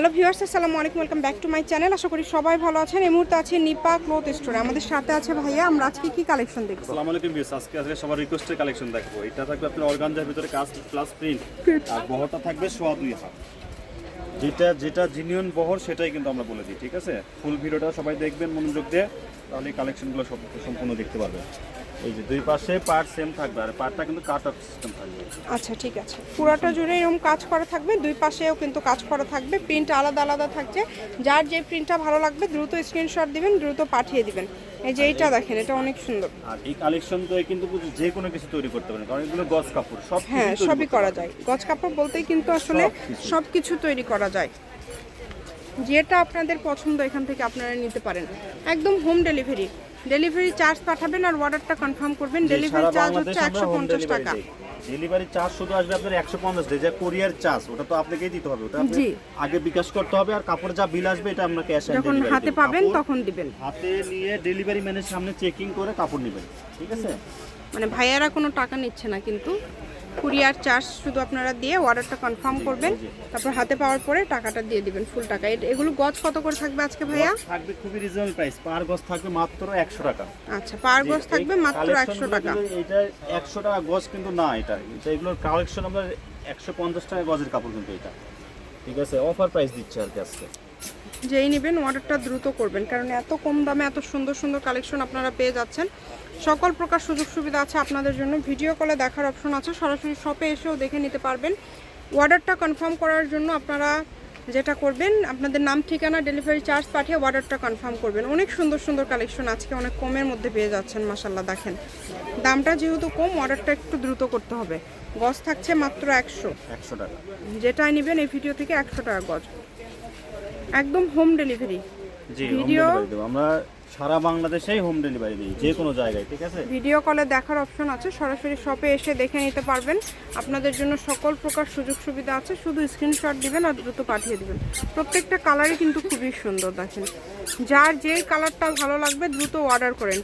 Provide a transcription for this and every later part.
Hello viewers, আসসালামু আলাইকুম, welcome back to my channel. আশা করি সবাই ভালো আছেন। এই মুহূর্তে আছে নিপা ক্লথ স্টোরে। আমাদের সাথে আছে ভাইয়া, আমরা আজকে কি কালেকশন দেখব? আসসালামু আলাইকুম বিয়াস আজকে আজকে সবার রিকোয়েস্টের কালেকশন দেখব। এটা থাকবে আপনার অর্গানজার ভিতরে কাজ প্লাস প্রিন্ট আর বহরটা থাকবে সোয়া দুই হাত। যেটা যেটা জিনিয়ন বহর, সেটাই কিন্তু আমরা বলে দিই, ঠিক আছে? ফুল ভিডিওটা সবাই দেখবেন, মনোযোগ দিয়ে, তাহলে কালেকশনগুলো সম্পূর্ণ দেখতে পারবেন। এই যে দুই পাশে পার্ট সেম থাকবে আর পার্টটা কিন্তু কাট অফ সিস্টেম থাকবে। আচ্ছা ঠিক আছে। পুরোটা জুড়ে এরকম কাজ করা থাকবে দুই পাশেও কিন্তু কাজ করা থাকবে প্রিন্ট আলাদা আলাদা থাকছে। যার যে প্রিন্টটা ভালো লাগবে দ্রুত স্ক্রিনশট দিবেন দ্রুত পাঠিয়ে দিবেন। এই যে এইটা দেখেন এটা অনেক সুন্দর। আর এই কালেকশন তো কিন্তু যে কোনো কিছু তৈরি করতে পারেন কারণ এগুলো গজ কাপড় সব হ্যাঁ সবই করা যায়। গজ কাপড় বলতেই কিন্তু আসলে সব কিছু তৈরি করা যায়। যেটা আপনাদের পছন্দ এখান থেকে আপনারা নিতে পারেন। একদম হোম ডেলিভারি ডেলিভারি চার্জ পাঠাবেন আর অর্ডারটা কনফার্ম করবেন। ডেলিভারি চার্জ হচ্ছে একশো পঞ্চাশ টাকা। ডেলিভারি চার্জ শুধু আসবে আপনার একশো পঞ্চাশ যে কোরিয়ার চার্জ ওটা তো আপনাকেই দিতে হবে। ওটা। আগে বিকাশ করতে হবে আর কাপড় যা বিল আসবে এটা আমরা ক্যাশ যখন হাতে পাবেন তখন দিবেন। হাতে নিয়ে ডেলিভারি ম্যানের সামনে চেকিং করে কাপড় নেবেন। ঠিক আছে? মানে ভাইয়ারা কোনো টাকা নিচ্ছে না কিন্তু। কুরিয়ার চার্জ শুধু আপনারা দিয়ে অর্ডারটা কনফার্ম করবেন তারপর হাতে পাওয়ার পরে টাকাটা দিয়ে দিবেন ফুল টাকা। এগুলো গজ কত করে থাকবে আজকে ভাইয়া? থাকবে খুবই রিজনেবল প্রাইস পার গজ থাকবে মাত্র একশো টাকা। আচ্ছা পার গজ থাকবে মাত্র collection একশো গুলো টাকা। এটা একশো টাকা গজ কিন্তু না এটা। এটা এগুলোর কালেকশন আমরা একশো পঞ্চাশ টাকা গজের কাপড় কিন্তু এটা। ঠিক আছে অফার প্রাইস দিচ্ছে আর কি আজকে। যেই নেবেন অর্ডারটা দ্রুত করবেন। কারণ এত কম দামে এত সুন্দর সুন্দর কালেকশন আপনারা পেয়ে যাচ্ছেন। সকল প্রকার সুযোগ সুবিধা আছে আপনাদের জন্য। ভিডিও কলে দেখার অপশন আছে। সরাসরি শপে এসেও দেখে নিতে পারবেন। অর্ডারটা কনফার্ম করার জন্য আপনারা যেটা করবেন আপনাদের নাম ঠিকানা ডেলিভারি চার্জ পাঠিয়ে অর্ডারটা কনফার্ম করবেন। অনেক সুন্দর সুন্দর কালেকশন আজকে অনেক কমের মধ্যে পেয়ে যাচ্ছেন মাসাল্লাহ দেখেন। দামটা যেহেতু কম অর্ডারটা একটু দ্রুত করতে হবে। গজ থাকছে মাত্র একশো। একশো টাকা। যেটাই নেবেন এই ভিডিও থেকে একশো টাকা গজ। একদম হোম ডেলিভারি জি ডেলিভারি আমরা সারা বাংলাদেশেই হোম ডেলিভারি দিই যে কোনো জায়গায় ঠিক আছে? ভিডিও কলে দেখার অপশন আছে সরাসরি শপে এসে দেখে নিতে পারবেন। আপনাদের জন্য সকল প্রকার সুযোগ সুবিধা আছে শুধু স্ক্রিনশট দিবেন আর দ্রুত পাঠিয়ে দিবেন। প্রত্যেকটা কালারই কিন্তু খুবই সুন্দর দেখেন। যার যে কালারটা ভালো লাগবে দ্রুত অর্ডার করেন।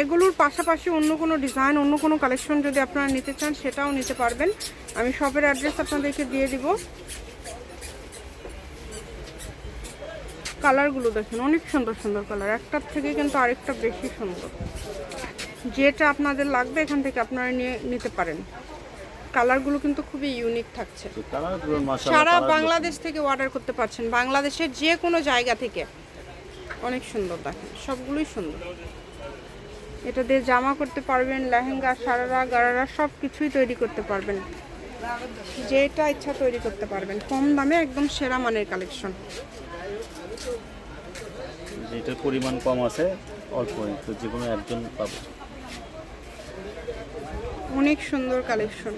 এগুলোর পাশাপাশি অন্য কোনো ডিজাইন অন্য কোনো কালেকশন যদি আপনারা নিতে চান সেটাও নিতে পারবেন। আমি শপের অ্যাড্রেস আপনাদেরকে দিয়ে দিব। কালারগুলো দেখেন অনেক সুন্দর সুন্দর কালার। একটার থেকে কিন্তু আরেকটা বেশি সুন্দর। যেটা আপনাদের লাগবে এখান থেকে আপনারা নিয়ে নিতে পারেন। কালারগুলো কিন্তু খুবই ইউনিক থাকছে। সারা বাংলাদেশ থেকে অর্ডার করতে পারছেন। বাংলাদেশের যে কোনো জায়গা থেকে। অনেক সুন্দর দেখেন সবগুলোই সুন্দর। এটা দিয়ে জামা করতে পারবেন লেহেঙ্গা সারারা গারারা সব কিছুই তৈরি করতে পারবেন। যেটা ইচ্ছা তৈরি করতে পারবেন। কম দামে একদম সেরা মানের কালেকশন যেটার পরিমাণ কম আছে অল্প তো যে কোনো একজন পাবে। অনেক সুন্দর কালেকশন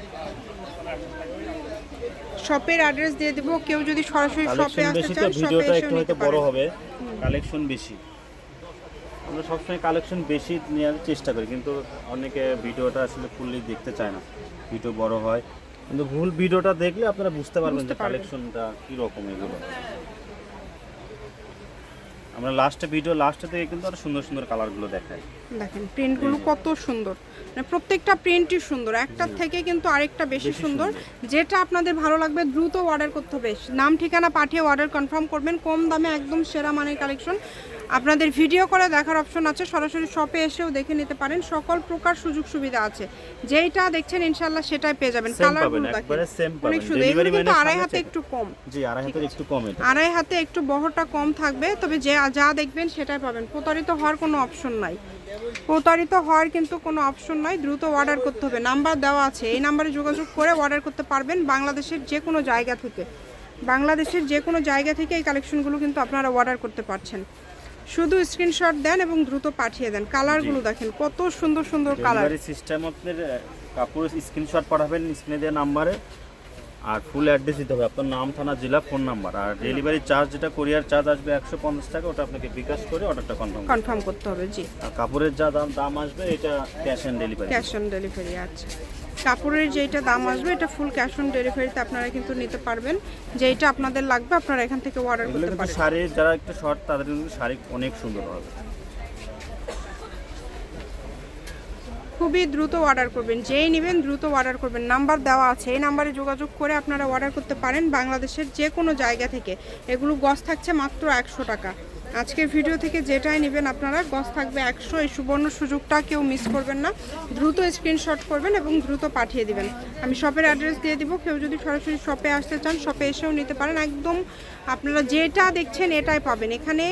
শপের অ্যাড্রেস দিয়ে দেবো কেউ যদি সরাসরি শপে আসতে চান শপে ভিডিওটা একটু নিতে হয়তো বড় হবে। কালেকশন বেশি। আমরা সবসময় কালেকশন বেশি নেওয়ার চেষ্টা করি কিন্তু অনেকে ভিডিওটা আসলে ফুললি দেখতে চায় না। ভিডিও বড় হয়। কিন্তু ভুল ভিডিওটা দেখলে আপনারা বুঝতে পারবেন যে কালেকশনটা কি রকম এগুলো। আমরা লাস্টে ভিডিও লাস্টে থেকে কিন্তু আরও সুন্দর সুন্দর কালারগুলো দেখাই। দেখেন প্রিন্টগুলো কত সুন্দর। মানে প্রত্যেকটা প্রিন্টই সুন্দর একটার থেকে কিন্তু আরেকটা বেশি সুন্দর। যেটা আপনাদের ভালো লাগবে দ্রুত অর্ডার করতে হবে। নাম ঠিকানা পাঠিয়ে অর্ডার কনফার্ম করবেন কম দামে একদম সেরা মানের কালেকশন আপনাদের ভিডিও করে দেখার অপশন আছে। সরাসরি শপে এসেও দেখে নিতে পারেন। সকল প্রকার সুযোগ সুবিধা আছে। যেইটা দেখছেন ইনশাল্লাহ সেটাই পেয়ে যাবেন। কালারগুলো দেখেন। অনেক সুন্দর। এগুলো কিন্তু আড়াই হাতে একটু কম। জি আড়াই হাতের একটু কম এটা। আড়াই হাতে একটু বহরটা কম থাকবে তবে যে যা দেখবেন সেটাই পাবেন। প্রতারিত হওয়ার কোনো অপশন নাই। প্রতারিত হওয়ার কিন্তু কোনো অপশন নাই। দ্রুত অর্ডার করতে হবে। নাম্বার দেওয়া আছে। এই নাম্বারে যোগাযোগ করে অর্ডার করতে পারবেন বাংলাদেশের যে কোনো জায়গা থেকে। বাংলাদেশের যে কোনো জায়গা থেকে এই কালেকশনগুলো কিন্তু আপনারা অর্ডার করতে পারছেন। শুধু স্ক্রিনশট দেন এবং দ্রুত পাঠিয়ে দেন। কালারগুলো দেখেন কত সুন্দর সুন্দর কালার সিস্টেম আপনার কাপড় স্ক্রিনশট পাঠাবেন স্ক্রিনে দেওয়া নাম্বারে আর ফুল অ্যাড্রেস দিতে হবে। আপনার নাম থানা জেলা ফোন নাম্বার আর ডেলিভারি চার্জ যেটা কোরিয়ার চার্জ আসবে একশো পঞ্চাশ টাকা ওটা আপনাকে বিকাশ করে অর্ডারটা কনফার্ম কনফার্ম করতে হবে জি। আর কাপড়ের যা দাম দাম আসবে এটা cash on delivery cash on delivery আছে কাপড়ের যেটা দাম আসবে এটা ফুল ক্যাশ অন ডেলিভারিতে আপনারা কিন্তু নিতে পারবেন। যেটা আপনাদের লাগবে আপনারা এখান থেকে অর্ডার করতে পারেন। শাড়ি যারা একটু শর্ট তাদের কিন্তু শাড়ি অনেক সুন্দর হবে। খুবই দ্রুত অর্ডার করবেন। যেই নেবেন দ্রুত অর্ডার করবেন। নাম্বার দেওয়া আছে। এই নাম্বারে যোগাযোগ করে আপনারা অর্ডার করতে পারেন বাংলাদেশের যে কোনো জায়গা থেকে। এগুলো গজ থাকছে মাত্র একশো টাকা। আজকের ভিডিও থেকে যেটাই নেবেন আপনারা গস থাকবে একশো। এই সুবর্ণ সুযোগটা কেউ মিস করবেন না। দ্রুত স্ক্রিনশট করবেন এবং দ্রুত পাঠিয়ে দিবেন। আমি শপের অ্যাড্রেস দিয়ে দিব। কেউ যদি সরাসরি শপে আসতে চান শপে এসেও নিতে পারেন। একদম আপনারা যেটা দেখছেন এটাই পাবেন। এখানে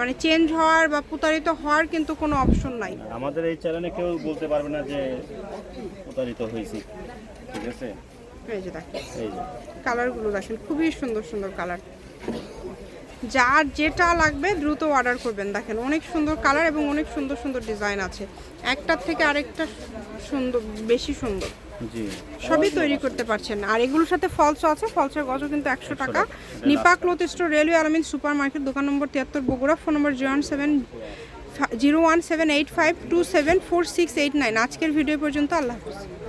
মানে চেঞ্জ হওয়ার বা প্রতারিত হওয়ার কিন্তু কোনো অপশন নাই। আমাদের এই চ্যানেলে কেউ বলতে পারবে না যে প্রতারিত হয়েছি। ঠিক আছে? এই যে দেখেন। এই যে। কালারগুলো দেখেন। খুবই সুন্দর সুন্দর কালার যার যেটা লাগবে দ্রুত অর্ডার করবেন। দেখেন অনেক সুন্দর কালার এবং অনেক সুন্দর সুন্দর ডিজাইন আছে। একটার থেকে আরেকটা সুন্দর বেশি সুন্দর। সবই তৈরি করতে পারছেন। আর এগুলোর সাথে ফলসও আছে। ফলসের গজও কিন্তু একশো টাকা। টাকা। নিপাক লোতেস্ট রেলওয়ে আলমিন সুপার মার্কেট দোকান নম্বর তিয়াত্তর Bogura. Phone number zero one seven zero one seven eight five two seven four six eight nine আজকের ভিডিও পর্যন্ত আল্লাহ হাফিজ।